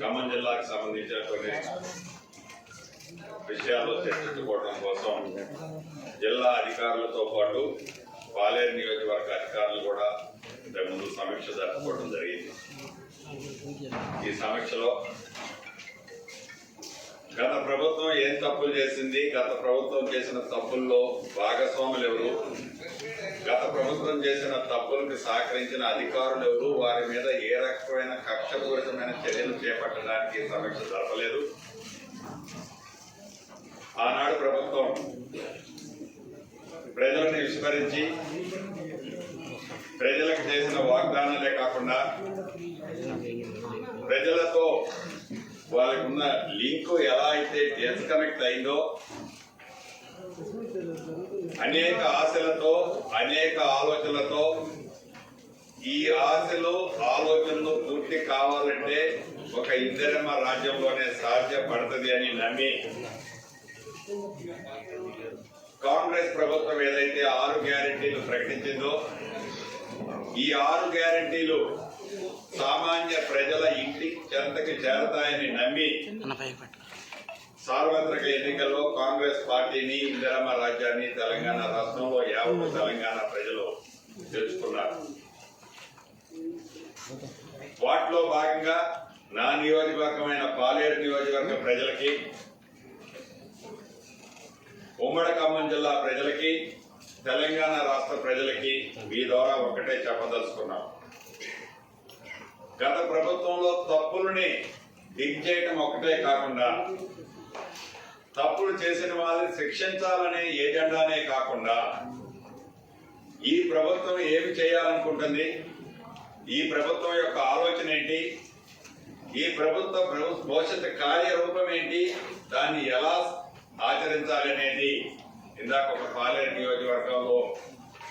ఖమ్మం జిల్లాకు సంబంధించిన విషయాల్లో చర్చించుకోవడం కోసం జిల్లా అధికారులతో పాటు పాలేరు నియోజకవర్గ అధికారులు కూడా ఇంతకుముందు సమీక్ష జరుపుకోవడం జరిగింది. ఈ సమీక్షలో గత ప్రభుత్వం ఏం తప్పులు చేసింది? గత ప్రభుత్వం చేసిన తప్పుల్లో భాగస్వాములు ఎవరు? గత ప్రభుత్వం చేసిన తప్పులకు సహకరించిన అధికారులు ఎవరు వారి మీద ఏ రకమైన కక్షపూరితమైన చర్యలు చేపట్టడానికి సమీక్ష జరపలేదు. ఆనాడు ప్రభుత్వం ప్రజలను విస్మరించి ప్రజలకు చేసిన వాగ్దానాలే కాకుండా ప్రజలతో వాళ్ళకున్న లింక్ ఎలా అయితే డిస్కనెక్ట్ అయిందో అనేక ఆశలతో అనేక ఆలోచనలతో ఈ ఆశలు ఆలోచనలు పూర్తి కావాలంటే ఒక ఇందిరమ్మ రాజ్యంలోనే సాధ్యపడుతుంది అని నమ్మి కాంగ్రెస్ ప్రభుత్వం ఏదైతే ఆరు గ్యారంటీలు ప్రకటించిందో ఈ ఆరు గ్యారెంటీలు సామాన్య ప్రజల ఇంటి చెంతకి చేరతాయని నమ్మి సార్వత్రిక ఎన్నికల్లో కాంగ్రెస్ పార్టీని ఇందిరమ్మ రాజ్యాన్ని తెలంగాణ రాష్ట్రంలో యావత్ తెలంగాణ ప్రజలు తెలుసుకున్నారు వాటిలో భాగంగా నా నియోజకవర్గమైన పాలేరు నియోజకవర్గ ప్రజలకి ఉమ్మడి ఖమ్మం జిల్లా ప్రజలకి తెలంగాణ రాష్ట్ర ప్రజలకి మీ ద్వారా ఒకటే చెప్పదలుచుకున్నాం. గత ప్రభుత్వంలో తప్పులని దిగ్ చేయటం ఒకటే కాకుండా తప్పులు చేసిన వాళ్ళని శిక్షించాలనే ఏజెండానే కాకుండా ఈ ప్రభుత్వం ఏమి చేయాలనుకుంటుంది? ఈ ప్రభుత్వం యొక్క ఆలోచన ఏంటి? ఈ ప్రభుత్వ భవిష్యత్ భవిష్యత్తు కార్యరూపం ఏంటి? దాన్ని ఎలా ఆచరించాలి అనేది ఇందాక ఒక పాలేరు నియోజకవర్గంలో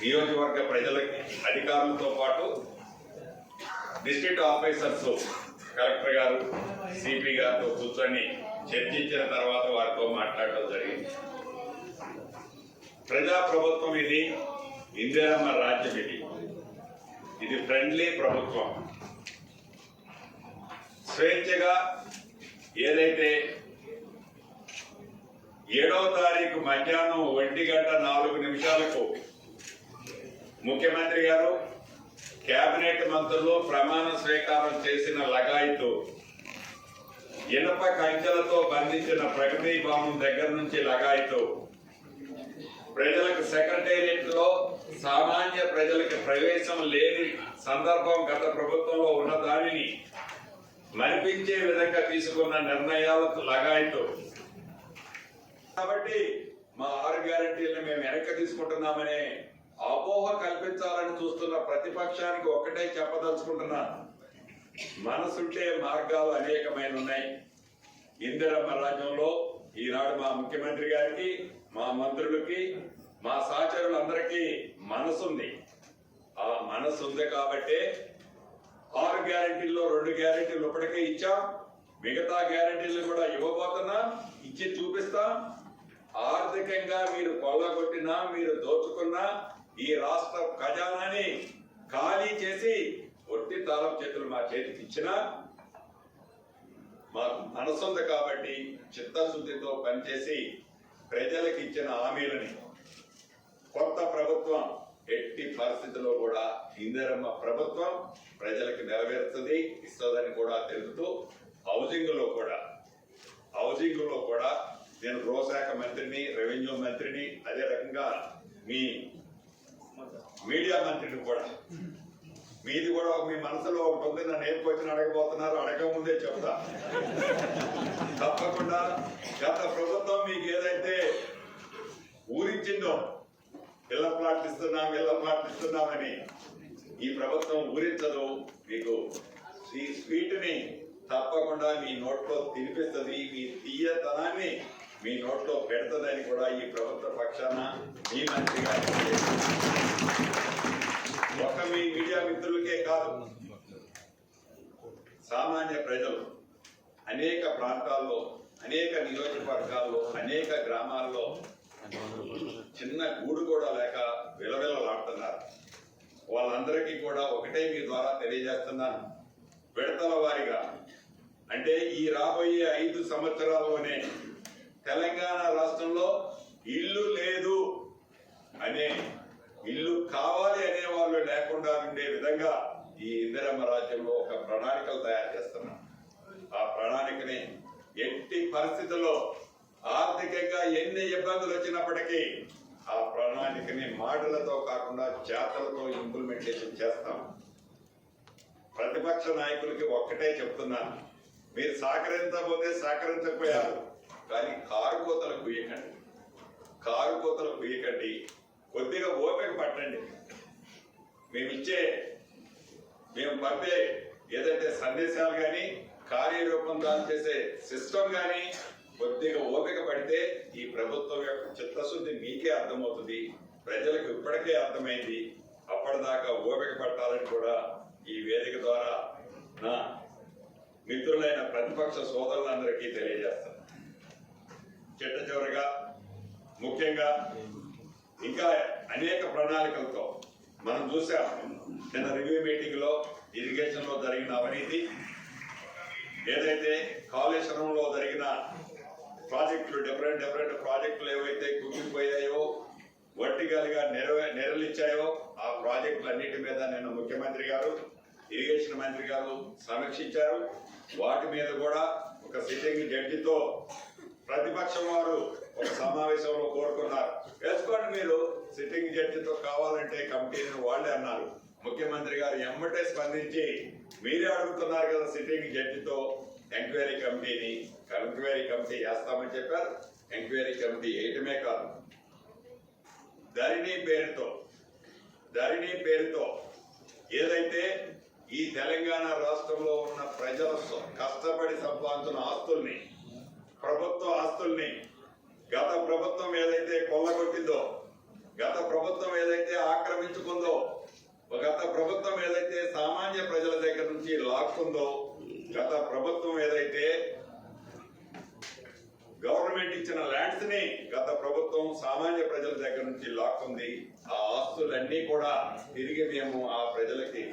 నియోజకవర్గ ప్రజలకి అధికారులతో పాటు డిస్ట్రిక్ట్ ఆఫీసర్స్ కలెక్టర్ గారు సిపి గారితో కూర్చొని చర్చించిన తర్వాత వారితో మాట్లాడడం జరిగింది. ప్రజా ప్రభుత్వం ఇది ఇందిరమ్మ రాజ్యం ఇది. ఇది ఫ్రెండ్లీ ప్రభుత్వం. స్వేచ్ఛగా ఏదైతే ఏడో తారీఖు మధ్యాహ్నం ఒంటి గంట నాలుగు నిమిషాలకు ముఖ్యమంత్రి గారు కేబినెట్ మంత్రులు ప్రమాణ స్వీకారం చేసిన లగాయితు ఇనప కంచెలతో బంధించిన ప్రగతి భవనం దగ్గర నుంచి లగాయితు ప్రజలకు సెక్రటేరియట్లో సామాన్య ప్రజలకు ప్రవేశం లేని సందర్భం గత ప్రభుత్వంలో ఉన్న దానిని మరిపించే విధంగా తీసుకున్న నిర్ణయాలకు లగాయితు. కాబట్టి మా ఆరు గ్యారంటీలను మేము వెనక్కి తీసుకుంటున్నామనే అపోహ కల్పించాలని చూస్తున్న ప్రతిపక్షానికి ఒక్కటే చెప్పదలుచుకుంటున్నాను. మనసుంటే మార్గాలు అనేకమైన ఉన్నాయి. ఇందిరమ్మ రాజ్యంలో ఈనాడు మా ముఖ్యమంత్రి గారికి మా మంత్రులకి మా సహచరులందరికీ మనసుంది. ఆ మనసు ఉంది కాబట్టే ఆరు గ్యారెంటీల్లో రెండు గ్యారెంటీలు ఇప్పటికే ఇచ్చాం. మిగతా గ్యారెంటీలు కూడా ఇవ్వబోతున్నా ఇచ్చి చూపిస్తాం. ఆర్థికంగా మీరు కొల్లగొట్టినా మీరు దోచుకున్నా ఈ రాష్ట్ర ఖజానాని ఖాళీ చేసి కొట్టి తాళం చేతులు మా చేతికి ఇచ్చినా మాకు మనసుంది కాబట్టి చిత్తశుద్ధితో పనిచేసి ప్రజలకు ఇచ్చిన హామీలని కొత్త ప్రభుత్వం ఎట్టి పరిస్థితుల్లో కూడా ఇందిరమ్మ ప్రభుత్వం ప్రజలకు నెరవేరుతుంది ఇస్తుందని కూడా తెలుపుతూ హౌసింగ్లో కూడా హౌసింగ్లో కూడా నేను గృహశాఖ మంత్రిని రెవెన్యూ మంత్రిని అదే రకంగా మీ మీడియా మంత్రిని కూడా మీది కూడా మీ మనసులో ఒకటి ఉంది నన్ను ఏం క్వశ్చన్ అడగబోతున్నారు అడగక ముందే చెప్తా. తప్పకుండా గత ప్రభుత్వం మీకు ఏదైతే ఊరించిందో ఇళ్ళ ప్లాట్లు ఇస్తున్నాం ఇళ్ళ ప్లాట్లు ఇస్తున్నామని ఈ ప్రభుత్వం ఊరించదు. మీకు ఈ స్వీట్ని తప్పకుండా మీ నోట్లో తినిపిస్తుంది మీ తీయతనాన్ని మీ నోట్లో పెడుతుందని కూడా ఈ ప్రభుత్వ పక్షాన మీ మంత్రి గారు ఒక మీ మీడియా మిత్రులకే కాదు. సామాన్య ప్రజలు అనేక ప్రాంతాల్లో అనేక నియోజకవర్గాల్లో అనేక గ్రామాల్లో చిన్న గూడు కూడా లేక విలవిలలాడుతున్నారు. వాళ్ళందరికీ కూడా ఒకటే మీ ద్వారా తెలియజేస్తున్నాను. విడతల వారిగా అంటే ఈ రాబోయే ఐదు సంవత్సరాల్లోనే తెలంగాణ రాష్ట్రంలో ఇల్లు లేదు అనే ఇల్లు కావాలి అనే వాళ్ళు లేకుండా ఉండే విధంగా ఈ ఇందిరమ్మ రాజ్యంలో ఒక ప్రణాళికలు తయారు చేస్తున్నాం. ఆ ప్రణాళికని ఎట్టి పరిస్థితుల్లో ఆర్థికంగా ఎన్ని ఇబ్బందులు వచ్చినప్పటికీ ఆ ప్రణాళికని మాటలతో కాకుండా చేతలతో ఇంప్లిమెంటేషన్ చేస్తాం. ప్రతిపక్ష నాయకులకి ఒక్కటే చెప్తున్నాను. మీరు సహకరించకపోతే సహకరించకపోయారు. కానీ కారు కోతలు కుయ్యకండి కారు కోతలు కుయ్యకండి కొద్దిగా ఓపిక పట్టండి. మేమిచ్చే మేము పంపే ఏదైతే సందేశాలు కానీ కార్యరూపం దాని చేసే సిస్టమ్ కానీ కొద్దిగా ఓపిక పడితే ఈ ప్రభుత్వం యొక్క చిత్తశుద్ధి మీకే అర్థమవుతుంది. ప్రజలకు ఇప్పటికే అర్థమైంది. అప్పటిదాకా ఓపిక పట్టాలని కూడా ఈ వేదిక ద్వారా నా మిత్రులైన ప్రతిపక్ష సోదరులందరికీ తెలియజేస్తాను. చిట్ట చివరగా ముఖ్యంగా ఇంకా అనేక ప్రణాళికలతో మనం చూసాం. నిన్న రివ్యూ మీటింగ్లో ఇరిగేషన్లో జరిగిన అవినీతి ఏదైతే కాళేశ్వరంలో జరిగిన ప్రాజెక్టులు డిఫరెంట్ డిఫరెంట్ ప్రాజెక్టులు ఏవైతే కుంగిపోయాయో వర్టికల్గా నెరవే నెరలిచ్చాయో ఆ ప్రాజెక్టులన్నిటి మీద నిన్న ముఖ్యమంత్రి గారు ఇరిగేషన్ మంత్రి గారు సమీక్షించారు. వాటి మీద కూడా ఒక సిట్టింగ్ జడ్జితో ప్రతిపక్షం వారు ఒక సమావేశంలో కోరుకున్నారు. వేసుకోండి మీరు సిట్టింగ్ జడ్జితో కావాలంటే కమిటీని వాళ్ళే అన్నారు. ముఖ్యమంత్రి గారు ఎమ్మటే స్పందించి మీరే అడుగుతున్నారు కదా సిట్టింగ్ జడ్జితో ఎంక్వైరీ కమిటీని. ఎంక్వైరీ కమిటీ వేస్తామని చెప్పారు. ఎంక్వైరీ కమిటీ వేయటమే కాదు. ధరణి పేరుతో ధరణి పేరుతో ఏదైతే ఈ తెలంగాణ రాష్ట్రంలో ఉన్న ప్రజల కష్టపడి సంపాదించిన ఆస్తుల్ని ప్రభుత్వ ఆస్తుల్ని గత ప్రభుత్వం ఏదైతే కొల్లగొట్టిందో గత ప్రభుత్వం ఏదైతే ఆక్రమించుకుందో గత ప్రభుత్వం ఏదైతే సామాన్య ప్రజల దగ్గర నుంచి లాక్కుందో గత ప్రభుత్వం ఏదైతే గవర్నమెంట్ ఇచ్చిన ల్యాండ్స్ని గత ప్రభుత్వం సామాన్య ప్రజల దగ్గర నుంచి లాక్కుంది ఆ ఆస్తులన్నీ కూడా తిరిగి మేము ఆ ప్రజలకి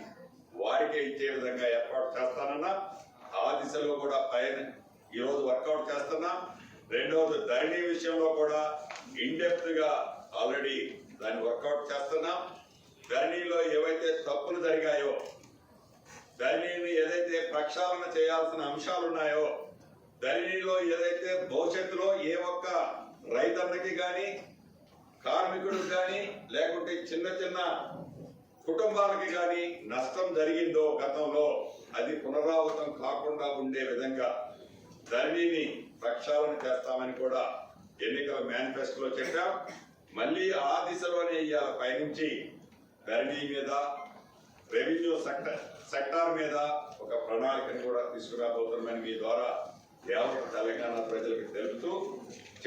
వారికే ఇచ్చే విధంగా ఏర్పాటు చేస్తానన్నా ఆ దిశలో కూడా పైన ఈరోజు వర్కౌట్ చేస్తున్నా. రెండవది ధరణి విషయంలో కూడా ఇండెప్త్గా ఆల్రెడీ దాన్ని వర్కౌట్ చేస్తున్నాం. ధరణిలో ఏవైతే తప్పులు జరిగాయో ధరణిని ఏదైతే ప్రక్షాళన చేయాల్సిన అంశాలు ఉన్నాయో ధరణిలో ఏదైతే భవిష్యత్తులో ఏ ఒక్క రైతన్నకి గాని కార్మికుడికి గాని లేకుంటే చిన్న చిన్న కుటుంబాలకి గాని నష్టం జరిగిందో గతంలో అది పునరావృతం కాకుండా ఉండే విధంగా ధరణిని ప్రక్షాళన చేస్తామని కూడా ఎన్నికల మేనిఫెస్టోలో చెప్పాం. మళ్ళీ ఆ దిశలోనే ఇవాళ పయనించి ధరణి మీద రెవెన్యూ సెక్టర్ సెక్టార్ మీద ఒక ప్రణాళికను కూడా తీసుకురాబోతున్నామని మీ ద్వారా యావత్ తెలంగాణ ప్రజలకు తెలుపుతూ